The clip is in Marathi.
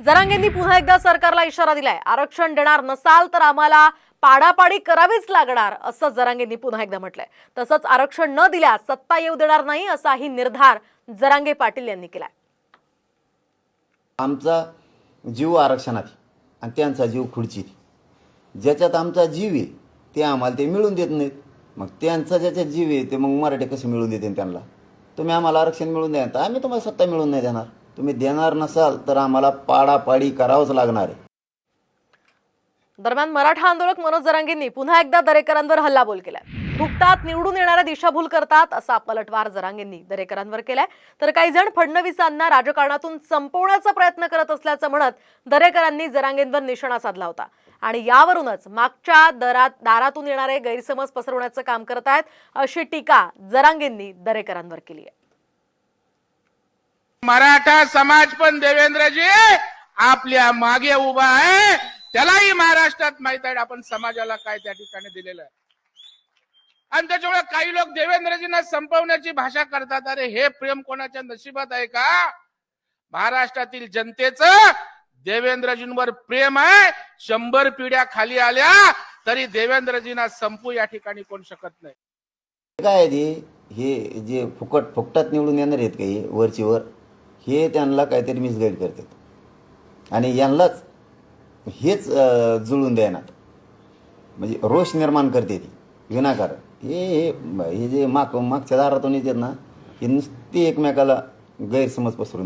जरांगेंनी पुन्हा एकदा सरकारला इशारा दिलाय. आरक्षण देणार नसाल तर आम्हाला पाडापाडी करावीच लागणार असं जरांगेंनी पुन्हा एकदा म्हटलंय. तसंच आरक्षण न दिल्यास सत्ता येऊ देणार नाही असाही निर्धार जरांगे पाटील यांनी केलाय. आमचा जीव आरक्षणात आणि त्यांचा जीव खुर्चीत ज्याच्यात आमचा जीव आहे ते आम्हाला ते मिळून देत नाहीत. मग त्यांचा ज्याच्यात जीव आहे ते मग मराठी कसे मिळून देते त्यांना? तुम्ही आम्हाला आरक्षण मिळून द्या आम्ही तुम्हाला सत्ता मिळून नाही देणार. तुम्ही देणार नसाल तर आम्हाला पाडापाडी करावंच लागणार आहे. दरम्यान मराठा आंदोलक मनोज जरांगेंनी पुन्हा एकदा दरेकरांवर हल्लाबोल केलाय. फुकटात निवडून येणाऱ्या दिशाभूल करतात असा पलटवार जरांगेंनी दरेकरांवर केलाय. तर काही जण फडणवीसांना राजकारणातून संपवण्याचा प्रयत्न करत असल्याचं म्हणत दरेकरांनी जरांगेंवर निशाणा साधला होता. आणि यावरूनच मागच्या दरात दारातून येणारे गैरसमज पसरवण्याचं काम करत आहेत अशी टीका जरांगेंनी दरेकरांवर केली आहे. मराठा समाज पण देवेंद्रजी आपल्या मागे उभा आहे. त्यालाही महाराष्ट्रात माहीत आहे. आपण समाजाला काय त्या ठिकाणी दिलेलं आहे. आणि त्याच्यामुळे काही लोक देवेंद्रजींना संपवण्याची भाषा करतात. अरे हे प्रेम कोणाच्या नशिबात आहे का? महाराष्ट्रातील जनतेच देवेंद्रजींवर प्रेम आहे. शंभर पिढ्या खाली आल्या तरी देवेंद्रजींना संपू या ठिकाणी कोण शकत नाही. काय हे जे फुकट फुकटात निवडून येणार आहेत काही वरची वर हे त्यांना काहीतरी मिसगाईड करतात. आणि यांनाच हेच जुळून देणार. म्हणजे रोष निर्माण करते ती. विनाकारण. हे हे हे जे माग मागच्या दारातून येतात ना हे नुसती एकमेकाला गैरसमज पसरून